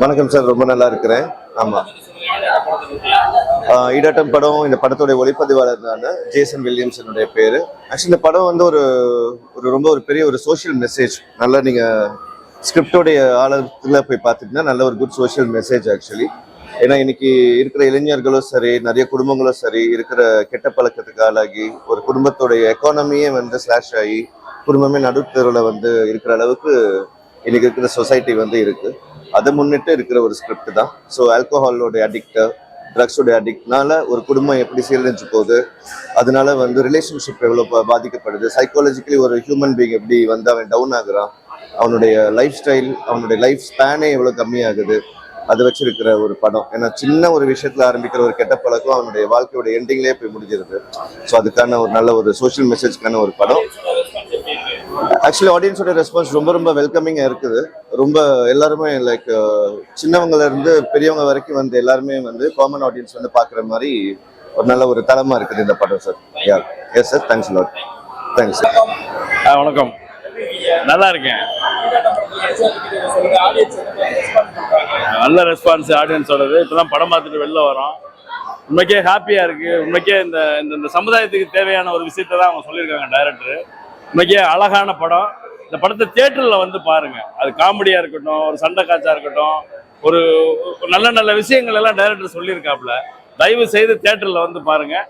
வணக்கம் சார் ரொம்ப நல்லா இருக்கிறேன். ஆமா. ஈடாட்டம் படம் இந்த படத்தோட ஒளிப்பதிவாளர் தான் ஜேசன் வில்லியம்ஸ் என்னுடைய பேரு. ஆக்சுவலி இந்த படம் வந்து ஒரு ஒரு ரொம்ப ஒரு பெரிய ஒரு சோஷியல் மெசேஜ் நல்லா நீங்க ஸ்கிரிப்டோடைய ஆழத்துல போய் பார்த்தீங்கன்னா நல்ல ஒரு குட் சோஷியல் மெசேஜ் ஆக்சுவலி ஏன்னா இன்னைக்கு இருக்கிற இளைஞர்களும் சரி நிறைய குடும்பங்களும் சரி இருக்கிற கெட்ட பழக்கத்துக்கு ஆளாகி ஒரு குடும்பத்தோடைய எக்கானமியே வந்து ஸ்லாஷ் ஆகி குடும்பமே நடுத்தருவில் வந்து இருக்கிற அளவுக்கு இன்னைக்கு இருக்கிற சொசைட்டி வந்து இருக்கு. அதை முன்னிட்டு இருக்கிற ஒரு ஸ்கிரிப்ட் தான். ஸோ ஆல்கோஹாலோட அடிக்ட் ட்ரக்ஸோட அடிக்ட்னால ஒரு குடும்பம் எப்படி சீரழிஞ்சு போகுது அதனால வந்து ரிலேஷன்ஷிப் எவ்வளோ பாதிக்கப்படுது சைக்காலஜிக்கலி ஒரு ஹியூமன் பீங் எப்படி வந்து அவன் டவுன் ஆகுறான் அவனுடைய லைஃப் ஸ்டைல் அவனுடைய லைஃப் ஸ்பேனே எவ்வளோ கம்மியாகுது அதை வச்சிருக்கிற ஒரு படம். ஏன்னா சின்ன ஒரு விஷயத்துல ஆரம்பிக்கிற ஒரு கெட்ட பழக்கம் அவனுடைய வாழ்க்கையோட எண்டிங்லேயே போய் முடிஞ்சிருது. ஸோ அதுக்கான ஒரு நல்ல ஒரு சோஷியல் மெசேஜ்க்கான ஒரு படம். ஆக்சுவலி ஆடியன்ஸோட ரெஸ்பான்ஸ் ரொம்ப ரொம்ப வெல்கமிங்காக இருக்குது. ரொம்ப எல்லாருமே லைக் uh, சின்னவங்கல இருந்து பெரியவங்க வரைக்கும் வந்து எல்லாருமே வந்து காமன் ஆடியன்ஸ் வந்து பார்க்குற மாதிரி ஒரு நல்ல ஒரு தளமா இருக்குது இந்த படம் sir ya yes sir thanks lot thanks sir ஆ, வணக்கம். நல்லா இருக்கேன். நல்ல ரெஸ்பான்ஸ் ஆடியன்ஸோடது இப்போதான் படம் பார்த்துட்டு வெளில வரோம். உண்மைக்கே ஹாப்பியா இருக்கு. உண்மைக்கே இந்த இந்த- இந்த சமுதாயத்துக்கு தேவையான ஒரு விஷயத்தை தான் அவங்க சொல்லியிருக்காங்க டைரக்டர் மிக அழகான படம். இந்த படத்தை தேட்டரில் வந்து பாருங்க. அது காமெடியாக இருக்கட்டும் ஒரு சண்டை காட்சாக இருக்கட்டும் ஒரு ஒரு நல்ல நல்ல விஷயங்கள் எல்லாம் டைரக்டர் சொல்லியிருக்காப்புல. தயவு செய்து தேட்டரில் வந்து பாருங்கள்